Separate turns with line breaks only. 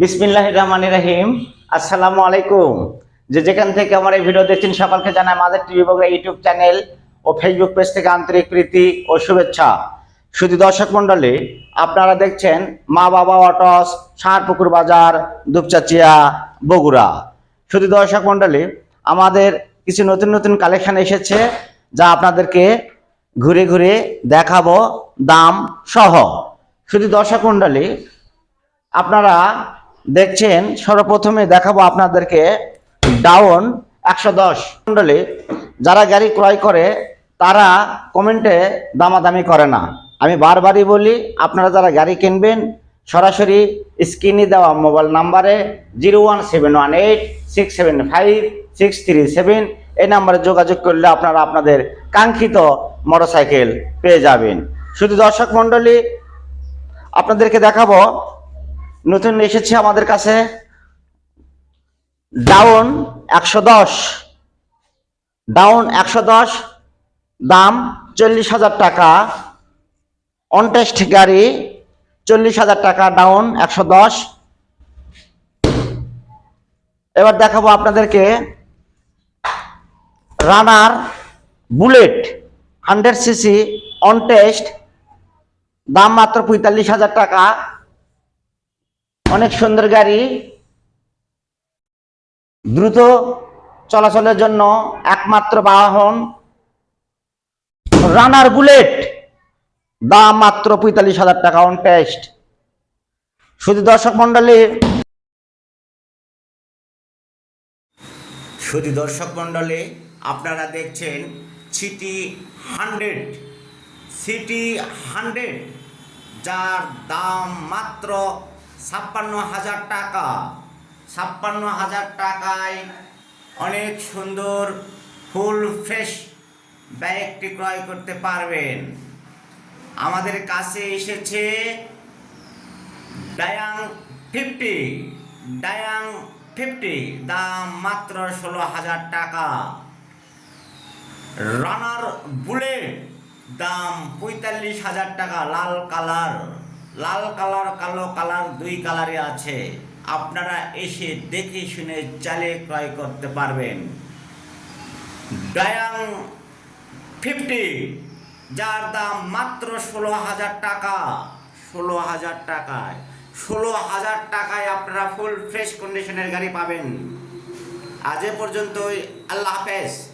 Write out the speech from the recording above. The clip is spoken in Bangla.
বিসমিল্লাহ রহমান রাহিম। আসসালামু আলাইকুম যে যেখান থেকে আমার এই ভিডিও দেখছেন, সকলকে জানাই আমাদের টিভি বগুড়া ইউটিউব চ্যানেল ও ফেসবুক পেজ থেকে আন্তরিক প্রীতি ও শুভেচ্ছা। শুধু দর্শক মণ্ডলী, আপনারা দেখছেন মা বাবা অটস, সারপুকুর বাজার দুপচাচিয়া বগুড়া। শুধু দর্শক মণ্ডলী, আমাদের কিছু নতুন নতুন কালেকশন এসেছে যা আপনাদেরকে ঘুরে ঘুরে দেখাবো দাম সহ। শুধু দর্শক মণ্ডলী, আপনারা দেখছেন, সর্বপ্রথমে দেখাবো আপনাদেরকে ডাউন একশো দশ যারা গাড়ি ক্রয় করে, তারা কমেন্টে দামাদামি করে না। আমি বারবারই বলি, আপনারা যারা গাড়ি কিনবেন, সরাসরি স্ক্রিনে দেওয়া মোবাইল নাম্বারে zero one seven one eight six seven five six three seven এই নাম্বারে যোগাযোগ করলে আপনারা আপনাদের কাঙ্ক্ষিত মোটরসাইকেল পেয়ে যাবেন। শুধু দর্শক মণ্ডলী আপনাদেরকে দেখাবো নতুন এসেছে আমাদের কাছে। ডাউন একশো দশ। ডাউন একশো দশ, দাম চল্লিশ হাজার টাকা। অনটেস্ট গাড়ি চল্লিশ হাজার টাকা ডাউন একশো দশ। এবার দেখাবো আপনাদেরকে runner bullet hundred CC on test দাম মাত্র পঁয়তাল্লিশ হাজার টাকা। অনেক সুন্দর গাড়ি। দ্রুত চলাচলের জন্য একমাত্র বাহন রানার বুলেট। দাম মাত্র পঁয়তাল্লিশ হাজার টাকা অন টেস্ট শুধু দর্শক মন্ডলী শুধু দর্শক মন্ডলী আপনারা দেখছেন সিটি হান্ড্রেড সিটি হান্ড্রেড যার দাম মাত্র ছাপ্পান্ন হাজার টাকা। ছাপ্পান্ন হাজার টাকায় অনেক সুন্দর ফুল ফ্রেশ ব্যাগটি ক্রয় করতে পারবেন। আমাদের কাছে এসেছে ডায়াং ফিফটি ডায়াং ফিফটি দাম মাত্র ষোলো হাজার টাকা। রানার বুলেট দাম পঁয়তাল্লিশ হাজার টাকা, লাল কালার। লাল কালার, কালো কালার দুই কালারে আছে। আপনারা এসে দেখে শুনে চালে ক্রয় করতে পারবেন। ডায়াং ফিফটি, যার দাম মাত্র ষোলো হাজার টাকা। ষোলো হাজার টাকায়, ষোলো হাজার টাকায় আপনারা ফুল ফ্রেশ কন্ডিশনের গাড়ি পাবেন। আজ এ পর্যন্তই, আল্লাহ হাফেজ।